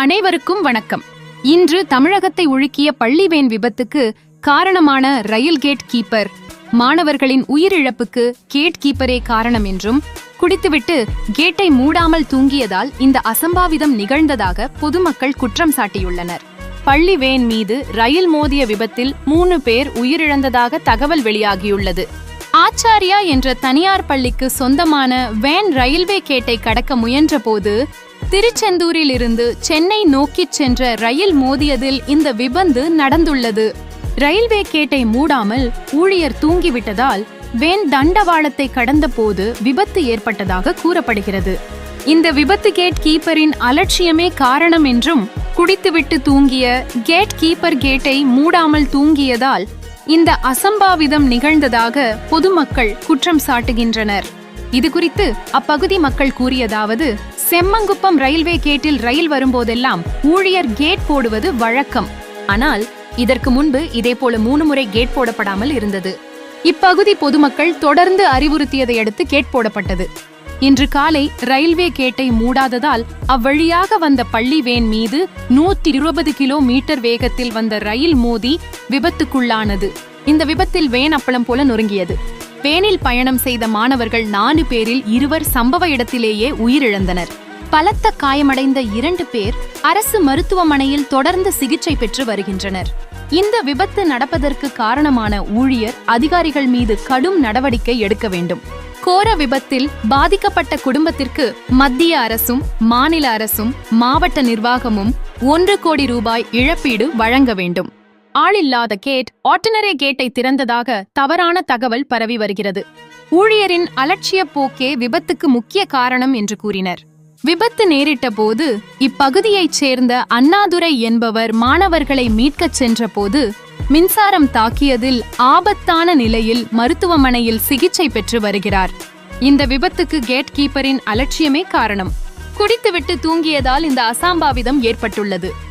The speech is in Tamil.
அனைவருக்கும் வணக்கம். இன்று தமிழகத்தை உலுக்கிய பள்ளிவேன் விபத்துக்கு காரணமான ரயில் கேட் கீப்பர் மாணவர்களின் உயிரிழப்புக்கு கேட் கீப்பரே காரணம் என்றும் குடித்துவிட்டு கேட்டை மூடாமல் தூங்கியதால் இந்த அசம்பாவிதம் நிகழ்ந்ததாக பொதுமக்கள் குற்றம் சாட்டியுள்ளனர். பள்ளி வேன் மீது ரயில் மோதிய விபத்தில் மூணு பேர் உயிரிழந்ததாக தகவல் வெளியாகியுள்ளது. ஆச்சாரியா என்ற தனியார் பள்ளிக்கு சொந்தமான வேன் ரயில்வே கேட்டை கடக்க முயன்றபோது திருச்செந்தூரில் இருந்து சென்னை நோக்கிச் சென்ற ரயில் மோதியதில் இந்த விபந்து நடந்துள்ளது. ரயில்வே கேட்டை மூடாமல் ஊழியர் தூங்கிவிட்டதால் வேன் தண்டவாளத்தை கடந்தபோது விபத்து ஏற்பட்டதாக கூறப்படுகிறது. இந்த விபத்து கேட் கீப்பரின் அலட்சியமே காரணம் என்றும் குடித்துவிட்டு தூங்கிய கேட் கீப்பர் கேட்டை மூடாமல் தூங்கியதால் இந்த அசம்பாவிதம் நிகழ்ந்ததாக பொதுமக்கள் குற்றம் சாட்டுகின்றனர். இது குறித்து அப்பகுதி மக்கள் கூறியதாவது செம்மங்குப்பம் ரயில்வே கேட்டில் ரயில் வரும்போதெல்லாம் ஊழியர் கேட் போடுவது வழக்கம். ஆனால் இதற்கு முன்பு இதே போல மூணு முறை கேட் போடப்படாமல் இருந்தது. இப்பகுதி பொதுமக்கள் தொடர்ந்து அறிவுறுத்தியதை அடுத்து கேட் போடப்பட்டது. இன்று காலை ரயில்வே கேட்டை மூடாததால் அவ்வழியாக வந்த பள்ளி வேன் மீது நூத்தி இருபது கிலோமீட்டர் வேகத்தில் வந்த ரயில் மோதி விபத்துக்குள்ளானது. இந்த விபத்தில் வேன் அப்பளம் போல நொறுங்கியது. வேனில் பயணம் செய்த மாணவர்கள் நாலு பேரில் இருவர் சம்பவ இடத்திலேயே உயிரிழந்தனர். பலத்த காயமடைந்த இரண்டு பேர் அரசு மருத்துவமனையில் தொடர்ந்து சிகிச்சை பெற்று வருகின்றனர். இந்த விபத்து நடப்பதற்கு காரணமான ஊழியர் அதிகாரிகள் மீது கடும் நடவடிக்கை எடுக்க வேண்டும். கோர விபத்தில் பாதிக்கப்பட்ட குடும்பத்திற்கு மத்திய அரசும் மாநில அரசும் மாவட்ட நிர்வாகமும் ஒன்று கோடி ரூபாய் இழப்பீடு வழங்க வேண்டும். ஆளில்லாத கேட் ஆர்டினரி கேட்டை திறந்ததாக தவறான தகவல் பரவி வருகிறது. ஊழியரின் அலட்சிய போக்கே விபத்துக்கு முக்கிய காரணம் என்று கூறினர். விபத்து நேரிட்ட போது இப்பகுதியைச் சேர்ந்த அண்ணாதுரை என்பவர் மாணவர்களை மீட்கச் சென்றபோது மின்சாரம் தாக்கியதில் ஆபத்தான நிலையில் மருத்துவமனையில் சிகிச்சை பெற்று வருகிறார். இந்த விபத்துக்கு கேட் கீப்பரின் அலட்சியமே காரணம். குடித்துவிட்டு தூங்கியதால் இந்த அசாம்பாவிதம் ஏற்பட்டுள்ளது.